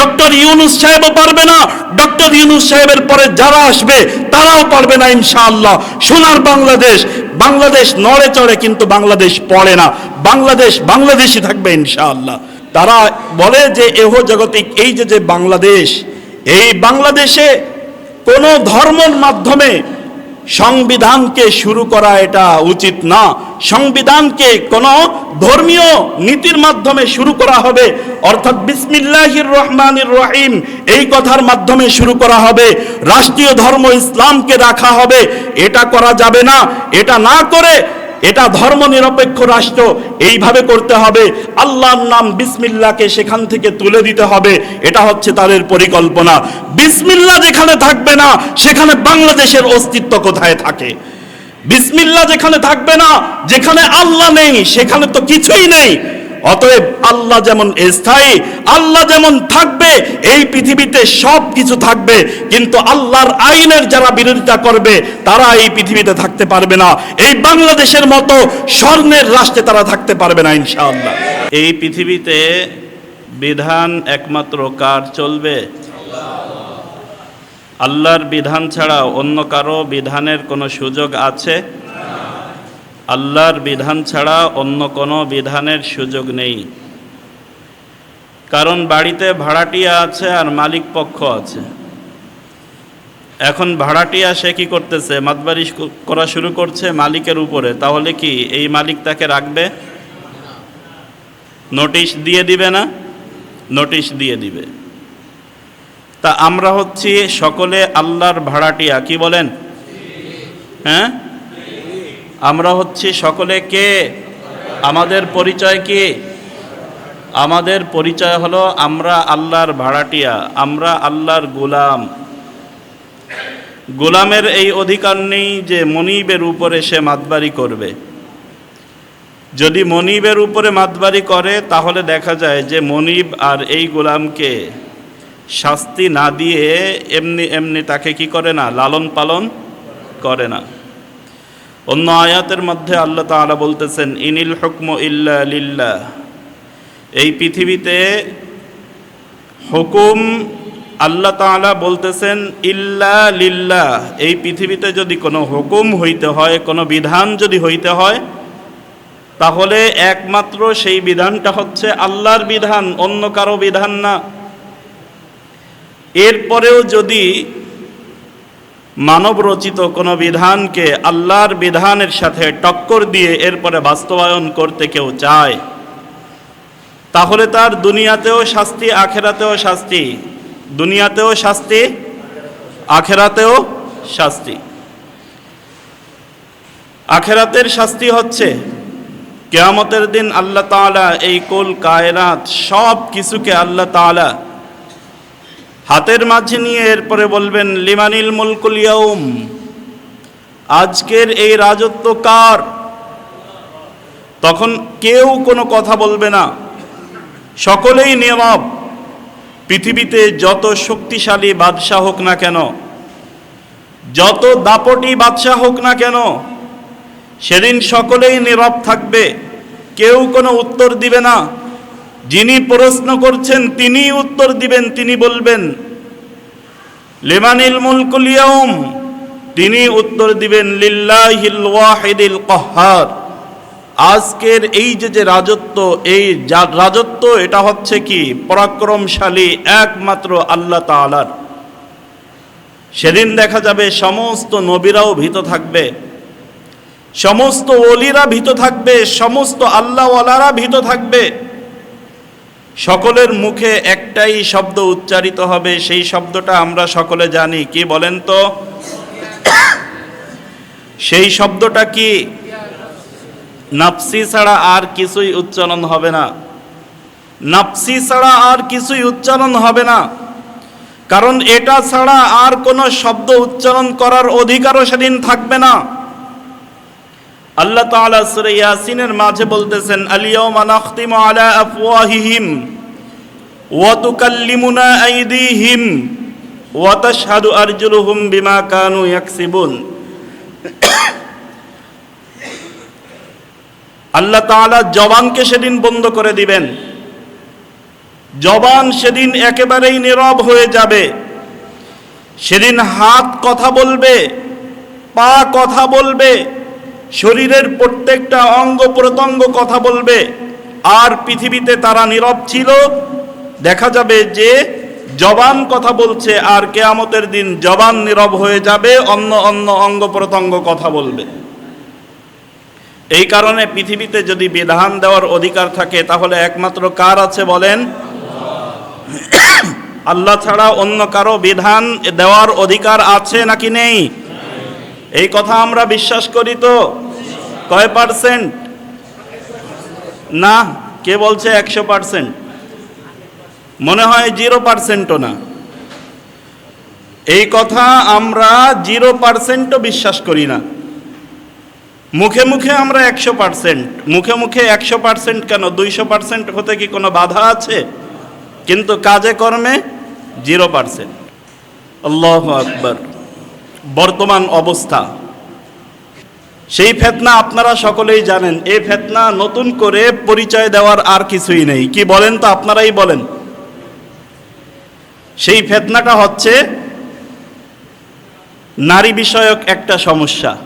Doctor Yunus সাহেবও পারবে না। ডক্টর ইউনুস সাহেবের পরে যারা আসবে, তারাও পারবে না ইনশাআল্লাহ। সোনার বাংলাদেশ বাংলাদেশ নড়ে চড়ে কিন্তু বাংলাদেশ পড়ে না। বাংলাদেশ বাংলাদেশই থাকবে ইনশাআল্লাহ। তারা বলে যে এহ জগতিক, এই যে যে বাংলাদেশ, এই বাংলাদেশে কোন ধর্মের মাধ্যমে সংবিধানকে শুরু করা এটা উচিত না। সংবিধানকে কোন ধর্মীয় নীতির মাধ্যমে শুরু করা হবে, অর্থাৎ বিসমিল্লাহির রহমানির রহিম, এই কথার মাধ্যমে শুরু করা হবে। রাষ্ট্রীয় ধর্ম ইসলামকে রাখা হবে, এটা করা যাবে না। এটা না করে এটা ধর্ম নিরপেক্ষ রাষ্ট্র, এইভাবে করতে হবে। আল্লাহর নাম বিসমিল্লাকে সেখান থেকে তুলে দিতে হবে। এটা হচ্ছে তাদের পরিকল্পনা। বিসমিল্লা যেখানে থাকবে না, সেখানে বাংলাদেশের অস্তিত্ব কোথায় থাকে? বিসমিল্লা যেখানে থাকবে না, যেখানে আল্লাহ নেই, সেখানে তো কিছুই নেই। অতএব আল্লাহ যেমন স্থায়ী, আল্লাহ যেমন থাকবে, এই পৃথিবীতে সব কিছু থাকবে। কিন্তু আল্লাহর আইনের যারা বিরোধিতা করবে, তারা এই পৃথিবীতে থাকতে পারবে না। এই বাংলাদেশের মতো স্বর্ণের রাষ্ট্রে তারা থাকতে পারবে না, ইনশাআল্লাহ। এই পৃথিবীতে বিধান একমাত্র কার চলবে? আল্লাহর বিধান ছাড়া অন্য কারও বিধানের কোনো সুযোগ আছে? আল্লাহর বিধান ছাড়া অন্য কোনো বিধানের সুযোগ নেই। কারণ বাড়িতে ভাড়াটিয়া আছে আর মালিক পক্ষ আছে। এখন ভাড়াটিয়া সে কি করতেছে? মাতবারি করা শুরু করছে মালিকের উপরে। তাহলে কি এই মালিক তাকে রাখবে? নোটিশ দিয়ে দিবে না? নোটিশ দিয়ে দিবে। তা আমরা হচ্ছি সকলে আল্লাহর ভাড়াটিয়া। কি বলেন? হ্যাঁ? আমরা হচ্ছি সকলে কে? আমাদের পরিচয় কি? আমাদের পরিচয় হলো আমরা আল্লাহর ভাড়াটিয়া, আমরা আল্লাহর গোলাম। গোলামের এই অধিকার নেই যে মনিবের উপরে সে মাতবারি করবে। যদি মনিবের উপরে মাতবারি করে, তাহলে দেখা যায় যে মনিব আর এই গোলামকে শাস্তি না দিয়ে এমনি এমনি তাকে কি করে না? লালন পালন করে না। অন্য আয়াতের মধ্যে আল্লাহ তাআলা বলতেছেন, ইনিল হুকম ইল্লা লিল্লাহ। এই পৃথিবীতে হুকুম আল্লাহ তাআলা বলতেছেন, ইল্লা লিল্লাহ। এই পৃথিবীতে যদি কোনো হুকুম হইতে হয়, কোনো বিধান যদি হইতে হয়, তাহলে একমাত্র সেই বিধানটা হচ্ছে আল্লাহর বিধান, অন্য কারও বিধান না। এরপরেও যদি মানব রচিত কোনো বিধানকে আল্লাহর বিধানের সাথে টক্কর দিয়ে এরপরে বাস্তবায়ন করতে কেউ চায়, তাহলে তার দুনিয়াতেও শাস্তি, আখেরাতেও শাস্তি। দুনিয়াতেও শাস্তি, আখেরাতেও শাস্তি। আখেরাতের শাস্তি হচ্ছে, কেয়ামতের দিন আল্লাহ তাআলা এই কুল কায়রাত সব কিছুকে আল্লাহ তাআলা হাতের মাঝে নিয়ে এরপরে বলবেন, লিমানিল মুলকুল আজকের এই রাজত্ব কার? তখন কেউ কোনো কথা বলবে না। সকলেই নীরব পৃথিবীতে যত শক্তিশালী বাদশাহ হোক না কেন, যত দাপটি বাদশাহ হোক না কেন, সেদিন সকলেই নীরব থাকবে। কেউ কোনো উত্তর দিবে না। যিনি প্রশ্ন করছেন তিনি উত্তর দিবেন, তিনি বলবেন, লেমানিল মুলকুল ইয়াউম, তিনি উত্তর দিবেন, লিল্লাহিল ওয়াহিদিল কহার আজকের এই যে যে রাজত্ব, এই রাজত্ব, এটা হচ্ছে কি? পরাক্রমশালী একমাত্র আল্লাহ তাআলার। সেদিন দেখা যাবে সমস্ত নবীরাও ভীত থাকবে, সমস্ত ওলিরা ভীত থাকবে, সমস্ত আল্লাহওয়ালারা ভীত থাকবে। সকলের মুখে একটাই শব্দ উচ্চারিত হবে, সেই শব্দটা আমরা সকলে জানি। কি বলেন তো? সেই শব্দটা কি নাফসি ছাড়া আর কিছুই উচ্চারণ হবে না? নাফসি ছাড়া আর কিছুই উচ্চারণ হবে না। কারণ এটা ছাড়া আর কোনো শব্দ উচ্চারণ করার অধিকারও সেদিন থাকবে না। আল্লাহ তাআলা সূরা ইয়াসিনের মাঝে বলতেছেন আলিয়াউমা নাখতিমু আলা আফওয়াহিহিম ওয়া তুকাল্লিমুনা আইদিহিম ওয়া তাশহাদু আরজুলুহুম বিমা কানু ইয়াকসিবুন। আল্লাহ তাআলা জবানকে সেদিন বন্ধ করে দিবেন। জবান সেদিন একেবারেই নীরব হয়ে যাবে। সেদিন হাত কথা বলবে, পা কথা বলবে শরীরের প্রত্যেকটা অঙ্গ প্রত্যঙ্গ কথা বলবে। আর পৃথিবীতে তারা নীরব ছিল। দেখা যাবে যে জবান কথা বলছে আর কেয়ামতের দিন জবান নীরব হয়ে যাবে, অন্য অন্য অঙ্গ প্রত্যঙ্গ কথা বলবে। এই কারণে পৃথিবীতে যদি বিধান দেওয়ার অধিকার থাকে, তাহলে একমাত্র কার আছে বলেন? আল্লাহ ছাড়া অন্য কারও বিধান দেওয়ার অধিকার আছে নাকি নেই? এই কথা আমরা বিশ্বাস করি তো? কয় পার্সেন্ট? না, কে বলছে একশো পার্সেন্ট? মনে হয় জিরো পার্সেন্টও না। এই কথা আমরা জিরো পার্সেন্টও বিশ্বাস করি না। মুখে মুখে আমরা একশো পার্সেন্ট, মুখে মুখে একশো পার্সেন্ট কেন? দুইশো পার্সেন্ট হতে কি কোনো বাধা আছে? কিন্তু কাজে কর্মে জিরো পার্সেন্ট। আল্লাহ আকবর। বর্তমান অবস্থা। সেই ফেতনা আপনারা সকলেই জানেন। এই ফেতনা নতুন করে পরিচয় দেওয়ার আর কিছুই নেই। কি বলেন তো আপনারাই বলেন। সেই ফেতনাটা হচ্ছে নারী বিষয়ক একটা সমস্যা।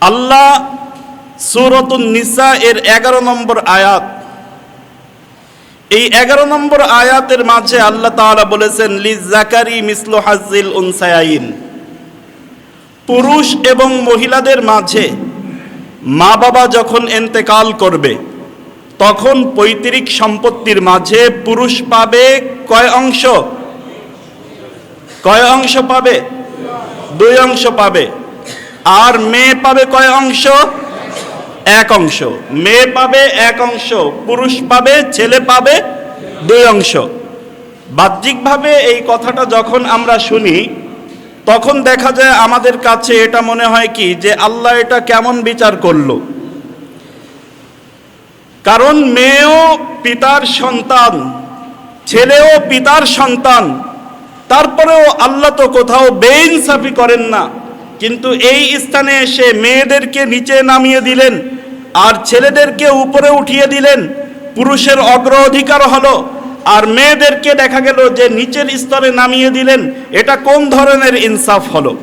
আল্লাহ সুরতুন নিসা এর এগারো নম্বর আয়াত এই এগারো নম্বর আয়াতের মাঝে আল্লাহ তাআলা বলেছেন লিজ জাকারি মিসলু হাজিল উনসায়াইন। পুরুষ এবং মহিলাদের মাঝে মা বাবা যখন এন্তেকাল করবে, তখন পৈতৃক সম্পত্তির মাঝে পুরুষ পাবে কয় অংশ? কয় অংশ পাবে? দুই অংশ পাবে। আর মেয়ে পাবে কয় অংশ? এক অংশ। মেয়ে পাবে এক অংশ, পুরুষ পাবে, ছেলে পাবে দুই অংশ। বাহ্যিকভাবে এই কথাটা যখন আমরা শুনি, তখন দেখা যায় আমাদের কাছে এটা মনে হয় কি, যে আল্লাহ এটা কেমন বিচার করল। কারণ মেয়েও পিতার সন্তান, ছেলেও পিতার সন্তান, তারপরেও আল্লাহ তো কোথাও বেইনসাফি করেন না। কিন্তু এই স্থানে এসে মেয়েদেরকে নিচে নামিয়ে দিলেন। আর ছেলেদেরকে উপরে উঠিয়ে দিলেন। পুরুষের অগ্র অধিকার হলো। আর মেয়েদেরকে দেখা গেল যে নিচের স্তরে নামিয়ে দিলেন। এটা কোন ধরনের ইনসাফ হলো?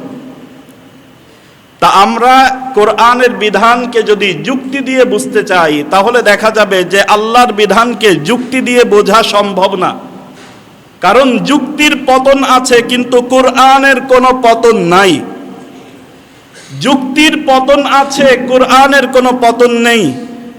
তা আমরা কোরআনের বিধানকে যদি যুক্তি দিয়ে বুঝতে চাই, তাহলে দেখা যাবে যে আল্লাহর বিধানকে যুক্তি দিয়ে বোঝা সম্ভব না। কারণ যুক্তির পতন আছে, কিন্তু কোরআনের কোনো পতন নাই। যুক্তির পতন আছে, কোরআনের কোনো পতন নেই।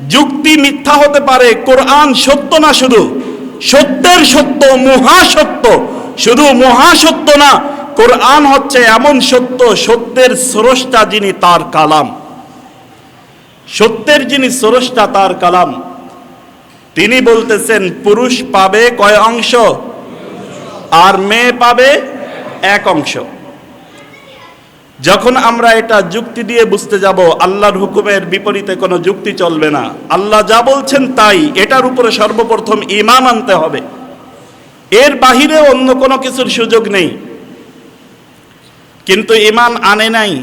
যুক্তি মিথ্যা হতে পারে, কোরআন সত্য না শুধু। সত্যের সত্য, মহাসত্য। শুধু মহাসত্য না, কোরআন হচ্ছে এমন সত্য, সত্যের স্রষ্টা যিনি তার কালাম। সত্যের যিনি স্রষ্টা তার কালাম। তিনি বলতেছেন, পুরুষ পাবে কয় অংশ? আর মেয়ে পাবে এক অংশ। যখন আমরা এটা যুক্তি দিয়ে বুঝতে যাব, আল্লাহর হুকুমের বিপরীতে কোনো যুক্তি চলবে না। আল্লাহ যা বলছেন তাই, এটার উপরে সর্বপ্রথম ইমান আনতে হবে। এর বাহিরে অন্য কোনো কিছুর সুযোগ নেই। কিন্তু ইমান আনে নাই।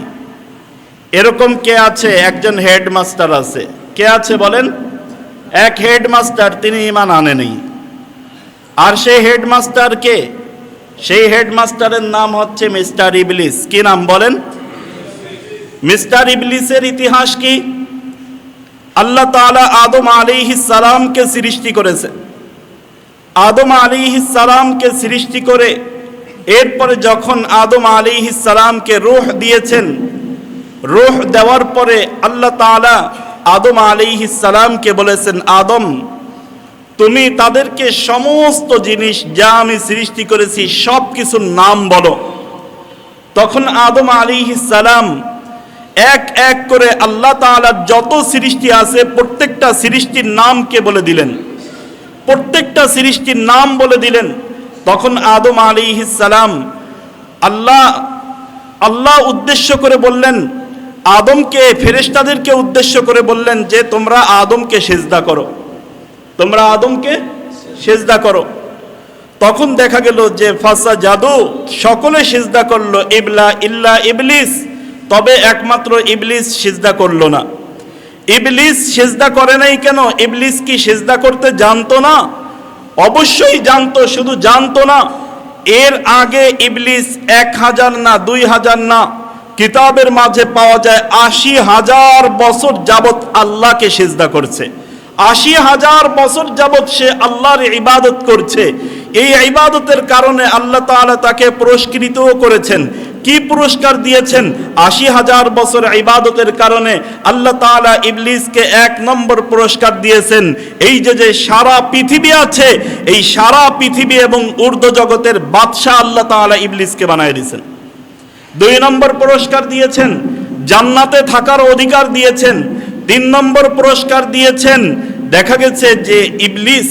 এরকম কে আছে? একজন হেডমাস্টার আছে। কে আছে বলেন? এক হেডমাস্টার, তিনি ইমান আনে নেই। আর সেই হেডমাস্টার কে? সেই হেডমাস্টারের নাম হচ্ছে মিস্টার ইবলিস। কি নাম বলেন? মিস্টার ইবলিসের ইতিহাস কি? আল্লাহ তাআলা আদম সালামকে সৃষ্টি করেছে। আদম সালামকে সৃষ্টি করে এরপরে যখন আদম সালামকে রূহ দিয়েছেন, রূহ দেওয়ার পরে আল্লাহ তাআলা আদম সালামকে বলেছেন, আদম তুমি তাদেরকে সমস্ত জিনিস যা আমি সৃষ্টি করেছি সব কিছুর নাম বলো। তখন আদম আলী সালাম এক এক করে আল্লাহ তাআলার যত সৃষ্টি আছে, প্রত্যেকটা সৃষ্টির নামকে বলে দিলেন। প্রত্যেকটা সৃষ্টির নাম বলে দিলেন। তখন আদম আলী সালাম আল্লাহ আল্লাহ উদ্দেশ্য করে বললেন, আদমকে, ফেরেশতাদেরকে উদ্দেশ্য করে বললেন যে তোমরা আদমকে সেজদা করো। তোমরা আদমকে সেজদা করো। তখন দেখা গেল যে ফাসা জাদু সকলে সিজদা করল, ইবলা ইল্লা ইবলিস। তবে একমাত্র ইবলিস সিজদা করল না। ইবলিস সেজদা করে নাই কেন? ইবলিস কি সেজদা করতে জানতো না? অবশ্যই জানতো, শুধু জানতো না। এর আগে ইবলিস এক হাজার না, দুই হাজার না, কিতাবের মাঝে পাওয়া যায় আশি হাজার বছর যাবত আল্লাহকে সেজদা করছে। আশি হাজার বছর যাবৎ সে আল্লাহর ইবাদত করছে। এই ইবাদতের কারণে আল্লাহ তাআলা তাকে পুরস্কৃতও করেছেন। কি পুরস্কার দিয়েছেন? আশি হাজার বছর ইবাদতের কারণে আল্লাহ তাআলা ইবলিসকে এক নম্বর পুরস্কার দিয়েছেন। এই যে যে সারা পৃথিবী আছে, এই সারা পৃথিবী এবং ঊর্ধ্ব জগতের বাদশাহ আল্লাহ তাআলা ইবলিসকে বানায় দিয়েছেন। দুই নম্বর পুরস্কার দিয়েছেন, জান্নাতে থাকার অধিকার দিয়েছেন তিন নম্বর পুরস্কার দিয়েছেন। দেখা গেছে যে ইবলিস,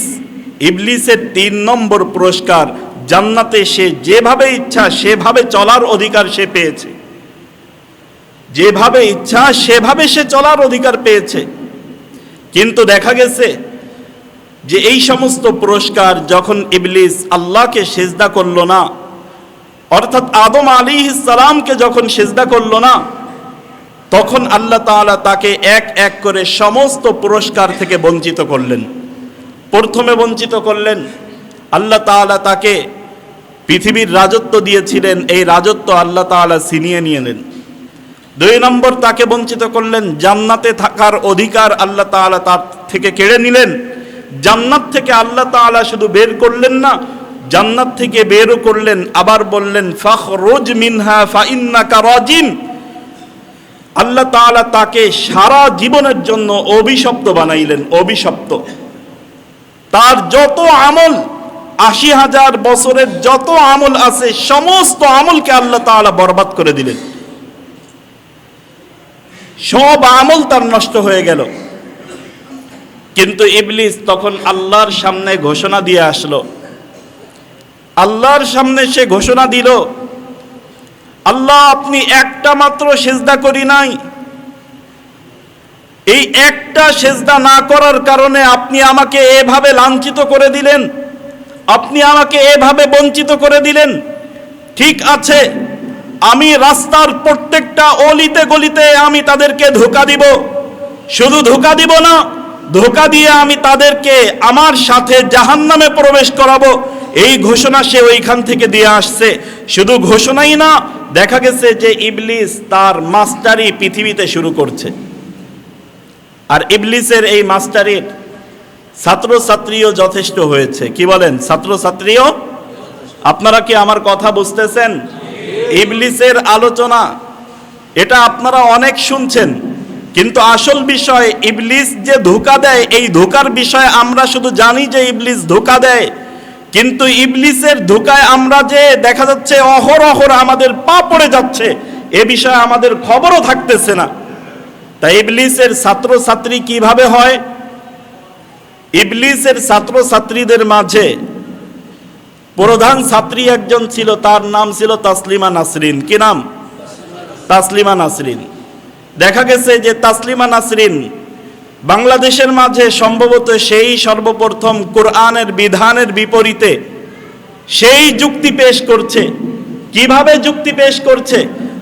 ইবলিসের তিন নম্বর পুরস্কার জান্নাতে সে যেভাবে ইচ্ছা, সেভাবে চলার অধিকার সে পেয়েছে। যেভাবে ইচ্ছা, সেভাবে সে চলার অধিকার পেয়েছে। কিন্তু দেখা গেছে যে এই সমস্ত পুরস্কার যখন ইবলিস আল্লাহকে সেজদা করল না, অর্থাৎ আদম আলী সালামকে যখন সেজদা করল না তখন আল্লাহ তাআলা তাকে এক এক করে সমস্ত পুরস্কার থেকে বঞ্চিত করলেন। প্রথমে বঞ্চিত করলেন, আল্লাহ তাআলা তাকে পৃথিবীর রাজত্ব দিয়েছিলেন, এই রাজত্ব আল্লাহ তাআলা ছিনিয়ে নিয়ে নেন দুই নম্বর তাকে বঞ্চিত করলেন, জান্নাতে থাকার অধিকার আল্লাহ তাআলা তার থেকে কেড়ে নিলেন। জান্নাত থেকে আল্লাহ তাআলা শুধু বের করলেন না, জান্নাত থেকে বেরও করলেন, আবার বললেন, ফখরুজ মিনহা ফাইন্নাকা রাজিম। আল্লাহ তাআলা তাকে সারা জীবনের জন্য অভিশপ্ত বানাইলেন, অভিশপ্ত। তার যত আমল, আশি হাজার বছরের যত আমল আছে, সমস্ত আমলকে আল্লাহ তাআলা বরবাদ করে দিলেন। সব আমল তার নষ্ট হয়ে গেল। কিন্তু ইবলিস তখন আল্লাহর সামনে ঘোষণা দিয়ে আসলো। আল্লাহর সামনে সে ঘোষণা দিল আল্লাহ আপনি একটা মাত্র সেজদা করি নাই। এই একটা সেজদা না করার কারণে আপনি আমাকে এভাবে লাঞ্ছিত করে দিলেন। আপনি আমাকে এভাবে বঞ্চিত করে দিলেন। ঠিক আছে, আমি রাস্তার প্রত্যেকটা অলিতে গলিতে আমি তাদেরকে ধোকা দিব। শুধু ধোকা দিব না, ধোকা দিয়ে আমি তাদেরকে আমার সাথে জাহান্নামে প্রবেশ করাবো। এই ঘোষণা সে ওইখান থেকে দিয়ে আসছে। শুধু ঘোষণাই না, দেখা গেছে যে ইবলিস তার মাস্টারি পৃথিবীতে শুরু করছে। আর ইবলিসের এই মাস্টারির ছাত্রছাত্রীও যথেষ্ট হয়েছে। কি বলেন, ছাত্রছাত্রীও? আপনারা কি আমার কথা বুঝতেছেন? ইবলিসের আলোচনা, এটা আপনারা অনেক শুনছেন। কিন্তু আসল বিষয়, ইবলিস যে ধোকা দেয়, এই ধোকার বিষয়ে আমরা শুধু জানি যে ইবলিস ধোকা দেয়। কিন্তু ইবলিসের ধোকায় আমরা যে দেখা যাচ্ছে অহরহর আমাদের পা পড়ে যাচ্ছে, এ বিষয়ে আমাদের খবরও থাকতেছে না। তাই ইবলিসের ছাত্রছাত্রী কীভাবে হয়? ইবলিসের ছাত্রছাত্রীদের মাঝে প্রধান ছাত্রী একজন ছিল, তার নাম ছিল তাসলিমা নাসরিন। কি নাম? তাসলিমা নাসরিন। দেখা গেছে যে তাসলিমা নাসরিন বাংলাদেশের মাঝে সম্ভবত সেই সর্বপ্রথম কোরআনের বিধানের বিপরীতে সেই যুক্তি পেশ করছে। কীভাবে যুক্তি পেশ করছে?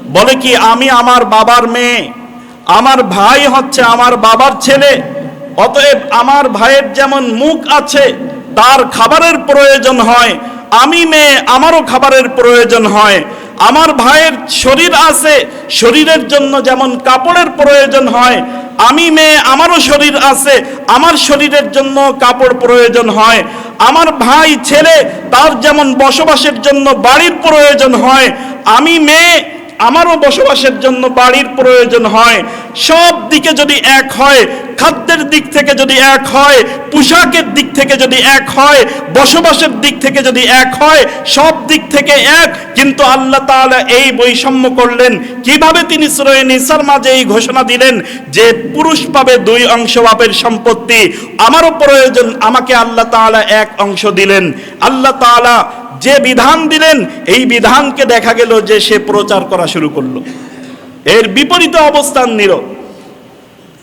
বলে কি, আমি আমার বাবার মেয়ে, আমার ভাই হচ্ছে আমার বাবার ছেলে, অতএব আমার ভাইয়ের যেমন মুখ আছে, তার খাবারের প্রয়োজন হয়, আমি মেয়ে, আমারও খাবারের প্রয়োজন হয়, আমার ভাইয়ের শরীর আছে, শরীরের জন্য যেমন কাপড়ের প্রয়োজন হয় আমি মেয়ে, আমারও শরীর আছে, আমার শরীরের জন্য কাপড় প্রয়োজন হয়। আমার ভাই, ছেলে, তার যেমন বসবাসের জন্য বাড়ির প্রয়োজন হয়, আমি মেয়ে আমারও বসবাসের জন্য বাড়ির প্রয়োজন হয়। সব দিকে যদি এক হয়, খাদ্যের দিক থেকে যদি এক হয়, পোশাকের দিক থেকে যদি এক হয়, বসবাসের দিক থেকে যদি এক হয়, সব দিক থেকে এক। কিন্তু আল্লাহ তাআলা এই বৈষম্য করলেন। কীভাবে তিনি সুরয়ে নিসার মাঝে এই ঘোষণা দিলেন যে পুরুষ পাবে দুই অংশ বাপের সম্পত্তি। আমারও প্রয়োজন, আমাকে আল্লাহ তাআলা এক অংশ দিলেন। আল্লাহ তাআলা যে বিধান দিলেন, এই বিধানকে দেখা গেল যে সে প্রচার করা শুরু করল। এর বিপরীত অবস্থান নিল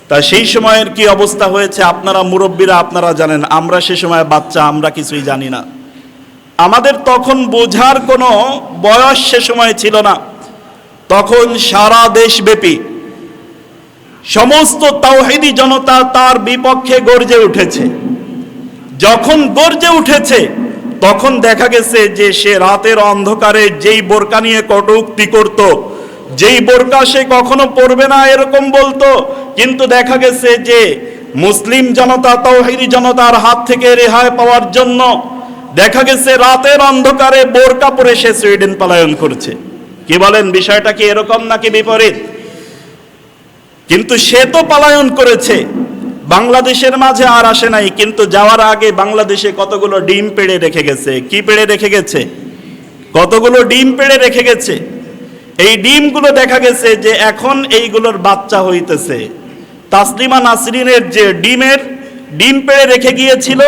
তা সেই সময়ের কি অবস্থা হয়েছে আপনারা মুরব্বীরা, আপনারা জানেন, আমরা সে সময় বাচ্চা, আমরা কিছুই জানি না। আমাদের তখন বোঝার কোনো বয়স সে সময় ছিল না। তখন সারা দেশব্যাপী সমস্ত তাওহিদি জনতা তার বিপক্ষে গর্জে উঠেছে। যখন গর্জে উঠেছে তখন দেখা গেছে যে সে রাতের অন্ধকারে যেই বোরকা নিয়ে কটুক্তি করত, যেই বোরকা সে কখনো পরবে না এরকম বলতো। কিন্তু দেখা গেছে যে মুসলিম জনতা তৌহিদি জনতার হাত থেকে রেহাই পাওয়ার জন্য দেখা গেছে রাতের অন্ধকারে বোরকা পরে সে সুইডেন পলায়ন করছে। কি বলেন, বিষয়টা কি এরকম নাকি বিপরীত? কিন্তু সে তো পলায়ন করেছে। বাংলাদেশের মাঝে আর আসে নাই, কিন্তু যাওয়ার আগে বাংলাদেশে কতগুলো ডিম পেড়ে রেখে গেছে? কি পেড়ে রেখে গেছে? কতগুলো ডিম পেড়ে রেখে গেছে? এই ডিমগুলো দেখা গেছে যে এখন এইগুলোর বাচ্চা হইতেছে। তাসলিমা নাসরিনের যে ডিমের ডিম পেড়ে রেখে গিয়েছিল,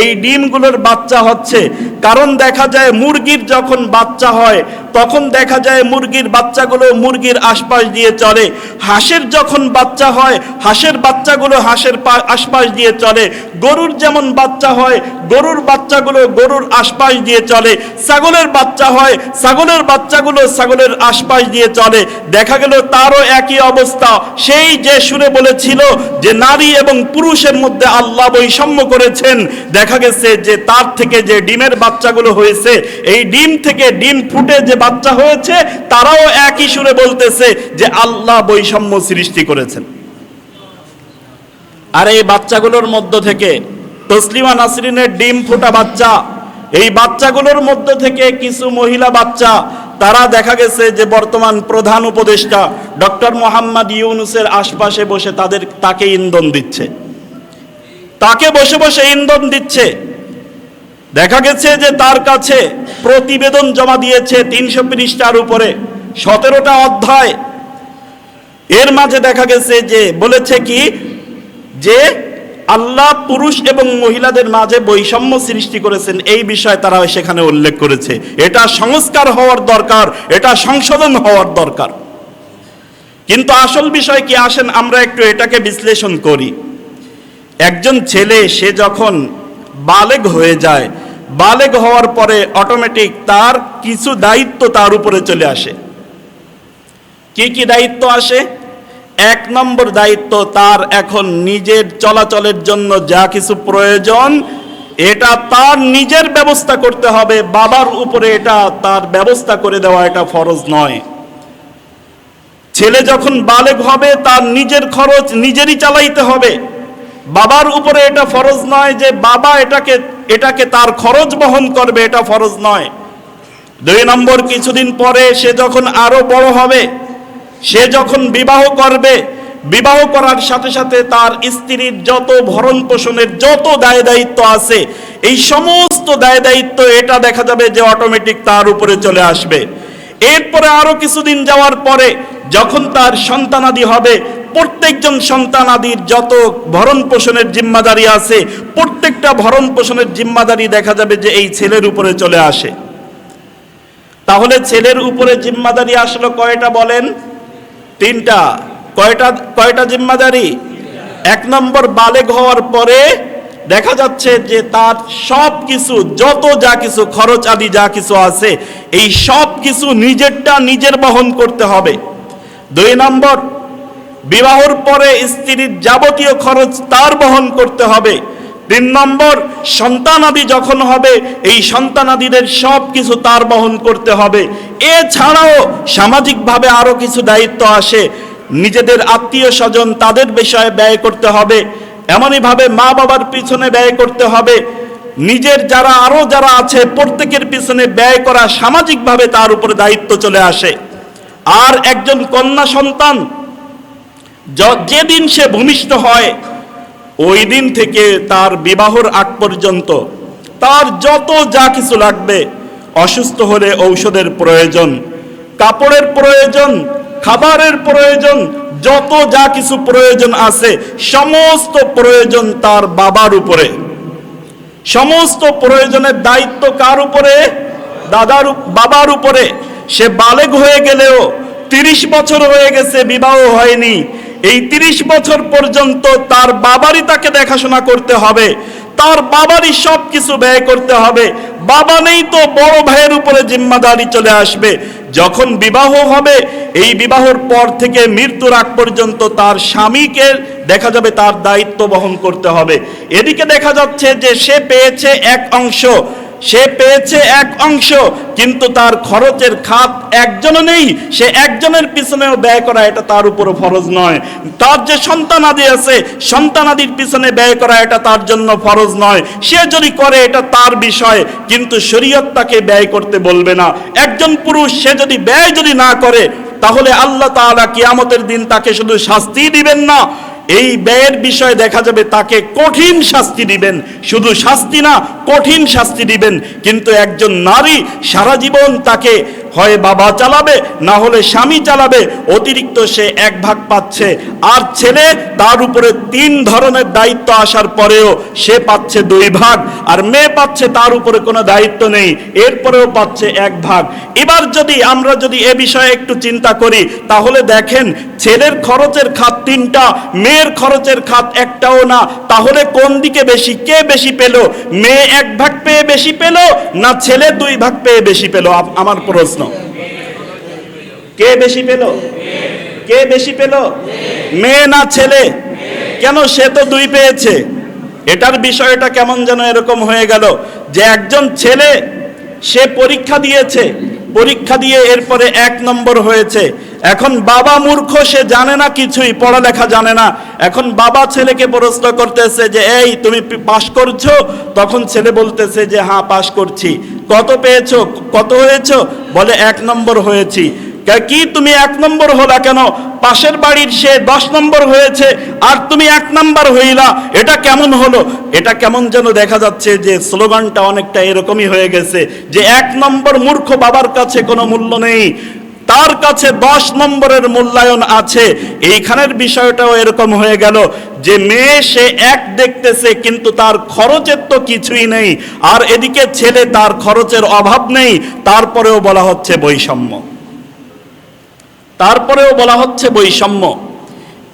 এই ডিমগুলোর বাচ্চা হচ্ছে। কারণ দেখা যায় মুরগির যখন বাচ্চা হয়, তখন দেখা যায় মুরগির বাচ্চাগুলো মুরগির আশপাশ দিয়ে চলে হাঁসের যখন বাচ্চা হয়, হাঁসের বাচ্চাগুলো হাঁসের আশপাশ দিয়ে চলে গরুর যেমন বাচ্চা হয়, গরুর বাচ্চাগুলো গরুর আশপাশ দিয়ে চলে ছাগলের বাচ্চা হয়, ছাগলের বাচ্চাগুলো ছাগলের আশপাশ দিয়ে চলে দেখা গেল তারও একই অবস্থা। সেই যে সুরে বলেছিল যে, নারী এবং পুরুষের মধ্যে আল্লাহ বৈষম্য করেছেন। দেখা গেছে যে তার থেকে যে ডিমের বাচ্চাগুলো হয়েছে, এই ডিম থেকে ডিম ফুটে যে বাচ্চা হয়েছে, তারাও একই সুরে বলতেছে যে আল্লাহ বৈষম্য সৃষ্টি করেছেন। আর এই বাচ্চাগুলোর মধ্য থেকে তসলিমা নাসরিনের ডিম ফোটা বাচ্চা, এই বাচ্চাগুলোর মধ্য থেকে কিছু মহিলা বাচ্চা, তারা দেখা গেছে যে বর্তমান প্রধান উপদেষ্টা ডক্টর মোহাম্মদ ইউনুসের আশপাশে বসে তাদের, তাকে ইন্ধন দিচ্ছে। তাকে বসে বসে ইন্ধন দিচ্ছে। দেখা গেছে যে তার কাছে প্রতিবেদন জমা দিয়েছে তিনশো পৃষ্ঠার উপরে, সতেরোটা অধ্যায়। এর মাঝে দেখা গেছে যে, বলেছে কি? যে আল্লাহ পুরুষ এবং মহিলাদের মাঝে বৈষম্য সৃষ্টি করেছেন, এই বিষয়ে তারা সেখানে উল্লেখ করেছে। এটা সংস্কার হওয়ার দরকার, এটা সংশোধন হওয়ার দরকার। কিন্তু আসল বিষয় কি? আসেন আমরা একটু এটাকে বিশ্লেষণ করি। একজন ছেলে, সে যখন বালেগ হয়ে যায়, বালেগ হওয়ার পরে অটোমেটিক তার কিছু দায়িত্ব তার উপরে চলে আসে। কি কি দায়িত্ব আসে? এক নম্বর দায়িত্ব তার এখন নিজের চলাচলের জন্য যা কিছু প্রয়োজন, এটা তার নিজের ব্যবস্থা করতে হবে। বাবার উপরে এটা তার ব্যবস্থা করে দেওয়া এটা ফরজ নয়। ছেলে যখন বালেগ হবে, তার নিজের খরচ নিজেরই চালাইতে হবে। বাবার উপরে এটা ফরজ নয় যে বাবা এটাকে এটাকে তার খরচ বহন করবে, এটা ফরজ নয়। দুই নম্বর, কিছুদিন পরে সে যখন আরও বড় হবে, সে যখন বিবাহ করবে, বিবাহ করার সাথে সাথে তার স্ত্রীর যত ভরণ পোষণের যত দায় দায়িত্ব আছে, এই সমস্ত দায় দায়িত্ব এটা দেখা যাবে যে অটোমেটিক তার উপরে চলে আসবে। এরপরে আরও কিছুদিন যাওয়ার পরে যখন তার সন্তানাদি হবে প্রত্যেকজন সন্তান আদির যত ভরণ পোষণের জিম্মাদারি আছে, প্রত্যেকটা ভরণ পোষণের জিম্মাদারি দেখা যাবে যে এই ছেলের উপরে চলে আসে। তাহলে ছেলের উপরে জিম্মাদারি আসলো কয়টা বলেন? তিনটা। কয়টা কয়টা জিম্মাদারি? এক নম্বর বালেগ হওয়ার পরে দেখা যাচ্ছে যে তার সব কিছু যত যা কিছু খরচ আদি যা কিছু আছে, এই সব কিছু নিজেরটা নিজের বহন করতে হবে। দুই নম্বর বিবাহর পরে স্ত্রীর যাবতীয় খরচ তার বহন করতে হবে। তিন নম্বর, সন্তানাদি যখন হবে, এই সন্তানাদিদের সব কিছু তার বহন করতে হবে। এছাড়াও সামাজিকভাবে আরও কিছু দায়িত্ব আসে। নিজেদের আত্মীয় স্বজন তাদের বিষয়ে ব্যয় করতে হবে। এমনইভাবে মা বাবার পিছনে ব্যয় করতে হবে। নিজের যারা আরও যারা আছে, প্রত্যেকের পিছনে ব্যয় করা সামাজিকভাবে তার উপরে দায়িত্ব চলে আসে। আর একজন কন্যা সন্তান যেদিন সে ভূমিষ্ঠ হয়, ওই দিন থেকে তার বিবাহর আগ পর্যন্ত তার যত যা কিছু লাগবে, অসুস্থ হলে ঔষধের প্রয়োজন, কাপড়ের প্রয়োজন, খাবারের প্রয়োজন, যত যা কিছু প্রয়োজন আছে, সমস্ত প্রয়োজন তার বাবার উপরে। সমস্ত প্রয়োজনের দায়িত্ব কার উপরে? দাদার বাবার উপরে। সে বালেগ হয়ে গেলেও তিরিশ বছর হয়ে গেছে, বিবাহ হয়নি। এই তিরিশ বছর পর্যন্ত তার বাবারই তাকে দেখাশোনা করতে হবে। তার বাবারই সব কিছু ব্যয় করতে হবে। বাবা নেই তো বড় ভাইয়ের উপরে জিম্মাদারি চলে আসবে। যখন বিবাহ হবে, এই বিবাহর পর থেকে মৃত্যুর আগ পর্যন্ত তার স্বামীকে দেখা যাবে তার দায়িত্ব বহন করতে হবে। এদিকে দেখা যাচ্ছে যে সে পেয়েছে এক অংশ। সে পেয়েছে এক অংশ, কিন্তু তার খরচের খাত একজনও নেই। সে একজনের পিছনেও ব্যয় করা এটা তার উপর ফরজ নয়। তার যে সন্তানাদি আছে, সন্তানাদির পিছনে ব্যয় করা এটা তার জন্য ফরজ নয়। সে যদি করে এটা তার বিষয়, কিন্তু শরীয়ত তাকে ব্যয় করতে বলবে না। একজন পুরুষ, সে যদি ব্যয় যদি না করে, তাহলে আল্লাহ তাআলা কিয়ামতের দিন তাকে শুধু শাস্তি দিবেন না। এই ব্যয়ের বিষয়ে দেখা যাবে, তাকে কঠিন শাস্তি দিবেন। শুধু শাস্তি না, কঠিন শাস্তি দিবেন। কিন্তু একজন নারী সারা জীবন তাকে হয় বাবা চালাবে, না হলে স্বামী চালাবে, অতিরিক্ত সে এক ভাগ পাচ্ছে। আর ছেলে, তার উপরে তিন ধরনের দায়িত্ব আসার পরেও সে পাচ্ছে দুই ভাগ। আর মেয়ে পাচ্ছে, তার উপরে কোনো দায়িত্ব নেই, এরপরেও পাচ্ছে এক ভাগ। এবার যদি আমরা যদি এ বিষয়ে একটু চিন্তা করি, তাহলে দেখেন, ছেলের খরচের খাত তিনটা, মেয়ের খরচের খাত একটাও না। তাহলে কোন দিকে বেশি, কে বেশি পেল? মেয়ে এক ভাগ পেয়ে বেশি পেল, না ছেলে দুই ভাগ পেয়ে বেশি পেল? আমার প্রশ্ন। কে বেশি পেল? কে বেশি পেল? মেয়ে না ছেলে? কেন সে তো দুই পেয়েছে? এটার বিষয়টা কেমন যেন এরকম হয়ে গেল যে একজন ছেলে, সে পরীক্ষা দিয়েছে, পরীক্ষা দিয়ে এরপরে এক নম্বর হয়েছে। এখন বাবা মূর্খ, সে জানে না কিছুই, পড়ালেখা জানে না। এখন বাবা ছেলেকে প্রশ্ন করতেছে যে, এই, তুমি পাশ করছ? তখন ছেলে বলতেছে যে হ্যাঁ পাশ করছি। কত পেয়েছ? কত হয়েছো? বলে, এক নম্বর হয়েছি। কা- তুমি এক নম্বর হলা কেন? পাশের বাড়ির সে দশ নম্বর হয়েছে, আর তুমি এক নম্বর হইলা। এটা কেমন হলো? এটা কেমন যেন দেখা যাচ্ছে যে, স্লোগানটা অনেকটা এরকমই হয়ে গেছে যে, এক নম্বর মূর্খ বাবার কাছে কোনো মূল্য নেই। তার কাছে দশ নম্বরের মূল্যায়ন আছে। এইখানের বিষয়টাও এরকম হয়ে গেল যে মেয়ে সে এক দেখতেছে, কিন্তু তার খরচের তো কিছুই নেই। আর এদিকে ছেলে তার খরচের অভাব নেই। তারপরেও বলা হচ্ছে বৈষম্য। তারপরেও বলা হচ্ছে বৈষম্য।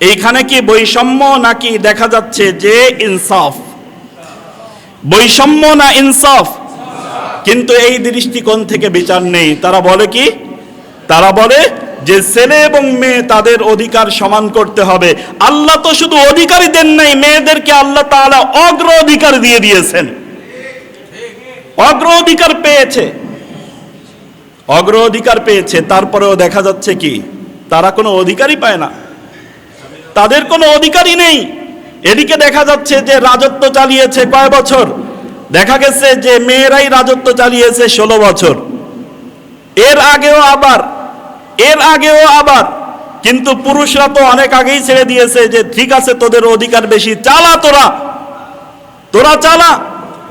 এইখানে কি বৈষম্য নাকি দেখা যাচ্ছে যে ইনসাফ? বৈষম্য না ইনসাফ? কিন্তু এই দৃষ্টিকোণ থেকে বিচার নেই। তারা বলে কি? তারা বলে যে ছেলে এবং মেয়ে তাদের অধিকার সমান করতে হবে। আল্লাহ তো শুধু অধিকারই দেন নাই, মেয়েদেরকে আল্লাহ তাআলা অগ্র অধিকার দিয়ে দিয়েছেন। অগ্র অধিকার পেয়েছে। অগ্র অধিকার পেয়েছে, তারপরেও দেখা যাচ্ছে কি, তারা কোনো অধিকারই পায় না। তাদের কোনো অধিকারই নেই। এদিকে দেখা যাচ্ছে যে রাজত্ব চালিয়েছে কয় বছর? দেখা গেছে যে মেয়েরাই রাজত্ব চালিয়েছে ষোলো বছর। এর আগেও আবার এর আগেও আবার, কিন্তু পুরুষরা তো অনেক আগেই ছেড়ে দিয়েছে যে, ঠিক আছে, তোদের অধিকার বেশি, চালা তোরা তোরা চালা।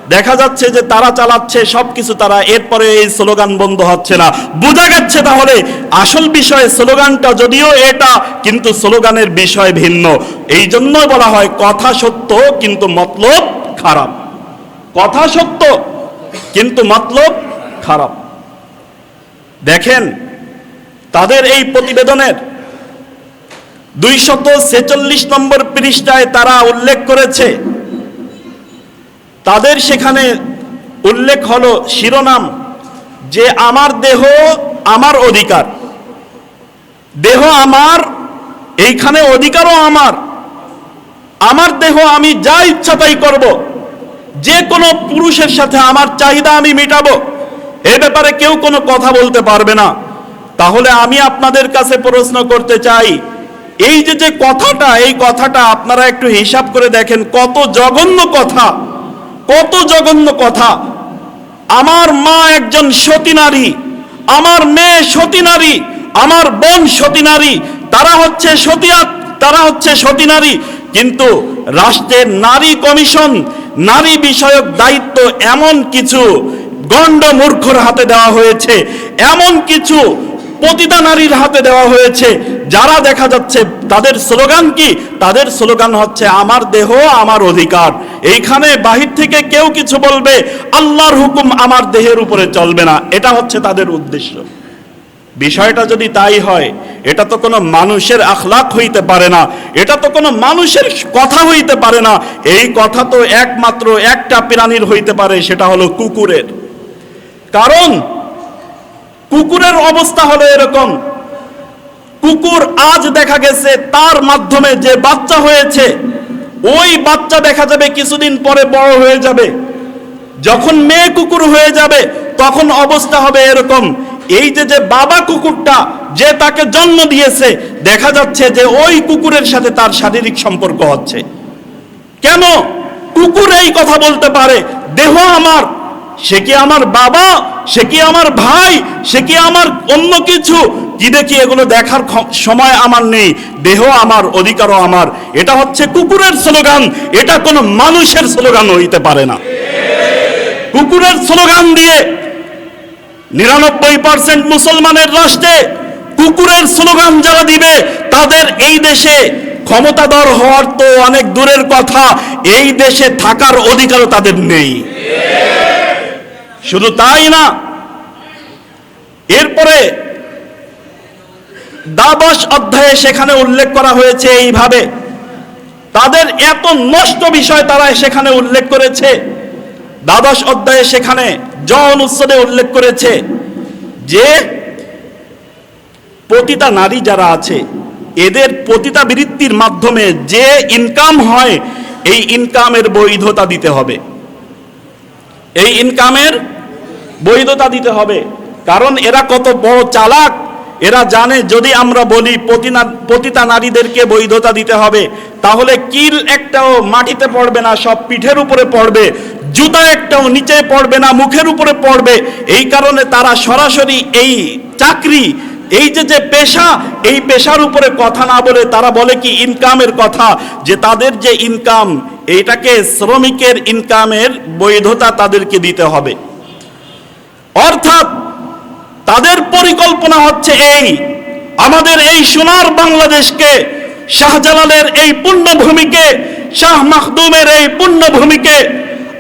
দেখা যাচ্ছে যে, তারা চালাচ্ছে, সবকিছু তারা, এরপরে এই স্লোগান বন্ধ হচ্ছে না। বোঝা যাচ্ছে তাহলে, আসল বিষয় স্লোগানটা যদিও এটা, কিন্তু স্লোগানের বিষয় ভিন্ন। এই জন্যই বলা হয়, কথা সত্য, কিন্তু মতলব খারাপ। কথা সত্য, কিন্তু মতলব খারাপ। দেখেন তাদের এই প্রতিবেদনের দুইশত ছেচল্লিশ নম্বর পৃষ্ঠায় তারা উল্লেখ করেছে। তাদের সেখানে উল্লেখ হলো শিরোনাম যে আমার দেহ আমার অধিকার। দেহ আমার, এইখানে অধিকারও আমার। আমার দেহ আমি যা ইচ্ছা তাই করব। যে কোনো পুরুষের সাথে আমার চাহিদা আমি মেটাবো। এ ব্যাপারে কেউ কোনো কথা বলতে পারবে না। তাহলে আমি আপনাদের কাছে প্রশ্ন করতে চাই, এই যে যে কথাটা, এই কথাটা আপনারা একটু হিসাব করে দেখেন, কত জঘন্য কথা, কত জঘন্য কথা। আমার মা একজন সতী নারী, আমার মেয়ে সতী নারী, আমার বোন সতী নারী, তারা হচ্ছে সতীয়া তারা হচ্ছে সতী নারী। কিন্তু রাষ্ট্রের নারী কমিশন, নারী বিষয়ক দায়িত্ব এমন কিছু গণ্ড মূর্খর হাতে দেওয়া হয়েছে, এমন কিছু পতিতা নারীর হাতে দেওয়া হয়েছে। যারা দেখা যাচ্ছে, তাদের স্লোগান কি? তাদের স্লোগান হচ্ছে, আমার দেহ, আমার অধিকার। এইখানে বাহির থেকে কেউ কিছু বলবে, আল্লাহর হুকুম আমার দেহের উপরে চলবে না। এটা হচ্ছে তাদের উদ্দেশ্য। বিষয়টা যদি তাই হয়, এটা তো কোনো মানুষের আখলাক হইতে পারে না, এটা তো কোনো মানুষের কথা হইতে পারে না। এই কথা তো একমাত্র একটা প্রাণীর হইতে পারে, সেটা হলো কুকুরের। কারণ কুকুরের অবস্থা হলো এরকম। কুকুর আজ দেখা গেছে, তার মাধ্যমে যে বাচ্চা হয়েছে, ওই বাচ্চা দেখা যাবে কিছুদিন পরে বড় হয়ে যাবে। যখন মেয়ে কুকুর হয়ে যাবে, তখন অবস্থা হবে এরকম। এই যে যে বাবা কুকুরটা, যে তাকে জন্ম দিয়েছে, দেখা যাচ্ছে যে ওই কুকুরের সাথে তার শারীরিক সম্পর্ক হচ্ছে। কেন? কুকুর এই কথা বলতে পারে, দেহ আমার সে কি আমার বাবা? সে কি আমার ভাই? সে কি আমার অন্য কিছু? কি দেখি এগুলো দেখার সময় আমার নেই, দেহ আমার, অধিকারও আমার। এটা হচ্ছে কুকুরের স্লোগান। এটা কোনো মানুষের স্লোগান হইতে পারে না। কুকুরের স্লোগান দিয়ে নিরানব্বই পার্সেন্ট মুসলমানের রাষ্ট্রে কুকুরের স্লোগান যারা দিবে, তাদের এই দেশে ক্ষমতাধর হওয়ার তো অনেক দূরের কথা। এই দেশে থাকার অধিকারও তাদের নেই। শুধু তাই না, এরপরে দ্বাদশ অধ্যায়ে সেখানে উল্লেখ করা হয়েছে এইভাবে, তাদের এত নষ্ট বিষয় তারা সেখানে উল্লেখ করেছে। দ্বাদশ অধ্যায়ে সেখানে জন উৎসবে উল্লেখ করেছে যে, পতিতা নারী যারা আছে, এদের পতিতা বৃত্তির মাধ্যমে যে ইনকাম হয়, এই ইনকামের বৈধতা দিতে হবে। এই ইনকামের বৈধতা দিতে হবে। কারণ এরা কত বড় চালাক। এরা জানে যদি আমরা বলি পতিতা নারীদেরকে বৈধতা দিতে হবে, তাহলে কিল একটাও মাটিতে পড়বে না, সব পিঠের উপরে পড়বে। জুতা একটাও নিচে পড়বে না, মুখের উপরে পড়বে। এই কারণে তারা সরাসরি এই চাকরি, এই যে যে পেশা, এই পেশার উপরে কথা না বলে তারা বলে কি ইনকামের কথা। যে তাদের যে ইনকাম, এইটাকে শ্রমিকের ইনকামের বৈধতা তাদেরকে দিতে হবে। অর্থাৎ তাদের পরিকল্পনা হচ্ছে এই, আমাদের এই সোনার বাংলাদেশকে শাহজালালের এই পুণ্যভূমিকে শাহ মাহদুমের এই পুণ্যভূমিকে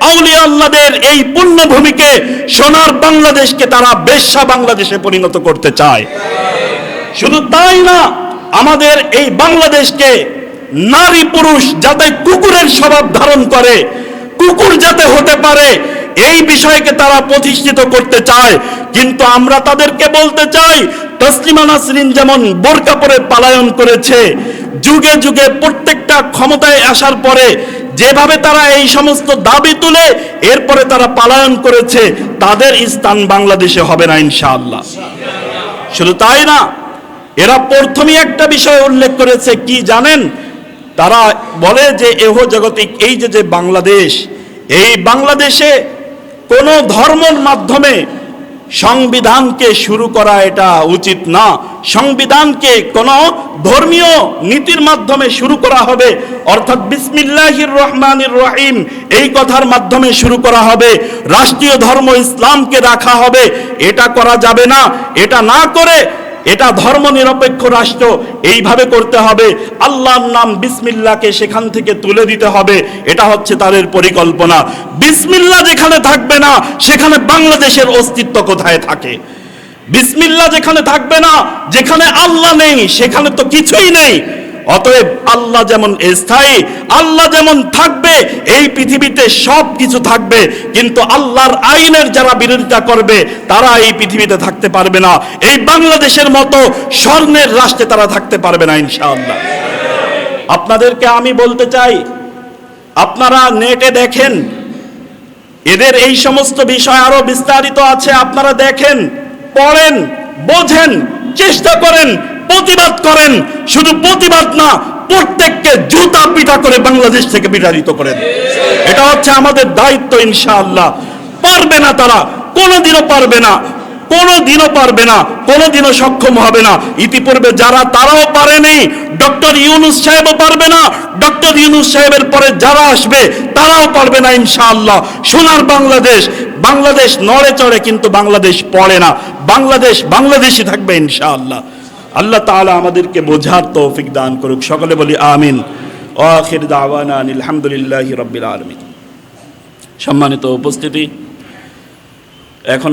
আউলিয়া আল্লাদের এই পুণ্যভূমিকে সোনার বাংলাদেশকে তারা বেশ্যা বাংলাদেশে পরিণত করতে চায়। শুধু তাই না, আমাদের এই বাংলাদেশকে নারী পুরুষ যাতে কুকুরের স্বভাব ধারণ করে, কুকুর যাতে হতে পারে এই বিষয়কে তারা প্রতিষ্ঠিত করতে চায়। কিন্তু আমরা তাদেরকে বলতে চাই, তসলিমা নাসরিন যেমন বোরকা পরে পালায়ন করেছে, যুগে যুগে প্রত্যেকটা ক্ষমতায় আসার পরে যেভাবে তারা এই সমস্ত দাবি তুলে, এরপরে তারা পালায়ন করেছে, তাদের স্থান বাংলাদেশে হবে না ইনশাআল্লাহ। শুধু তাই না, এরা প্রথমেই একটা বিষয় উল্লেখ করেছে, কি জানেন? তারা বলে যে এহ জগতিক, এই যে যে বাংলাদেশ, এই বাংলাদেশে কোনো ধর্মের মাধ্যমে সংবিধানকে শুরু করা এটা উচিত না। সংবিধানকে কোনো ধর্মীয় নীতির মাধ্যমে শুরু করা হবে, অর্থাৎ বিসমিল্লাহির রহমানির রহিম, এই কথার মাধ্যমে শুরু করা হবে, রাষ্ট্রীয় ধর্ম ইসলামকে রাখা হবে, এটা করা যাবে না। এটা না করে এটা ধর্ম নিরপেক্ষ রাষ্ট্র, এইভাবে করতে হবে। আল্লাহর নাম বিসমিল্লাকে সেখান থেকে তুলে দিতে হবে। এটা হচ্ছে তাদের পরিকল্পনা। বিসমিল্লা যেখানে থাকবে না, সেখানে বাংলাদেশের অস্তিত্ব কোথায় থাকে? বিসমিল্লা যেখানে থাকবে না, যেখানে আল্লাহ নেই, সেখানে তো কিছুই নেই। অতএব আল্লাহ যেমন স্থায়ী, আল্লাহ যেমন থাকবে, এই পৃথিবীতে সব কিছু থাকবে। কিন্তু আল্লাহর আইনের যারা বিরোধিতা করবে, তারা এই পৃথিবীতে থাকতে পারবে না। এই বাংলাদেশের মতো স্বর্ণের রাষ্ট্রে তারা থাকতে পারবে না, ইনশাআল্লাহ। আপনাদেরকে আমি বলতে চাই, আপনারা নেটে দেখেন, এদের এই সমস্ত বিষয় আরও বিস্তারিত আছে, আপনারা দেখেন, পড়েন, বোঝেন, চেষ্টা করেন প্রতিবাদ করেন। শুধু প্রতিবাদ না, প্রত্যেককে জুতা পিটা করে বাংলাদেশ থেকে বিতাড়িত করেন। এটা হচ্ছে আমাদের দায়িত্ব, ইনশাআল্লাহ। পারবে না তারা, কোনোদিনও পারবে না, কোনোদিনও পারবে না, কোনোদিনও সক্ষম হবে না। ইতিপূর্বে যারা, তারাও পারেনি, ডক্টর ইউনুস সাহেবও পারবে না, ডক্টর ইউনুস সাহেবের পরে যারা আসবে, তারাও পারবে না, ইনশাআল্লাহ। সোনার বাংলাদেশ বাংলাদেশ নড়ে চড়ে কিন্তু বাংলাদেশ পড়ে না। বাংলাদেশ বাংলাদেশই থাকবে, ইনশাআল্লাহ। আল্লাহ তালা আমাদেরকে বোঝার তৌফিক দান করুক। সকলে বলি আমিন। আখির দাওয়ানা আলহামদুলিল্লাহ রব্বিল আলমিন। সম্মানিত উপস্থিতি, এখন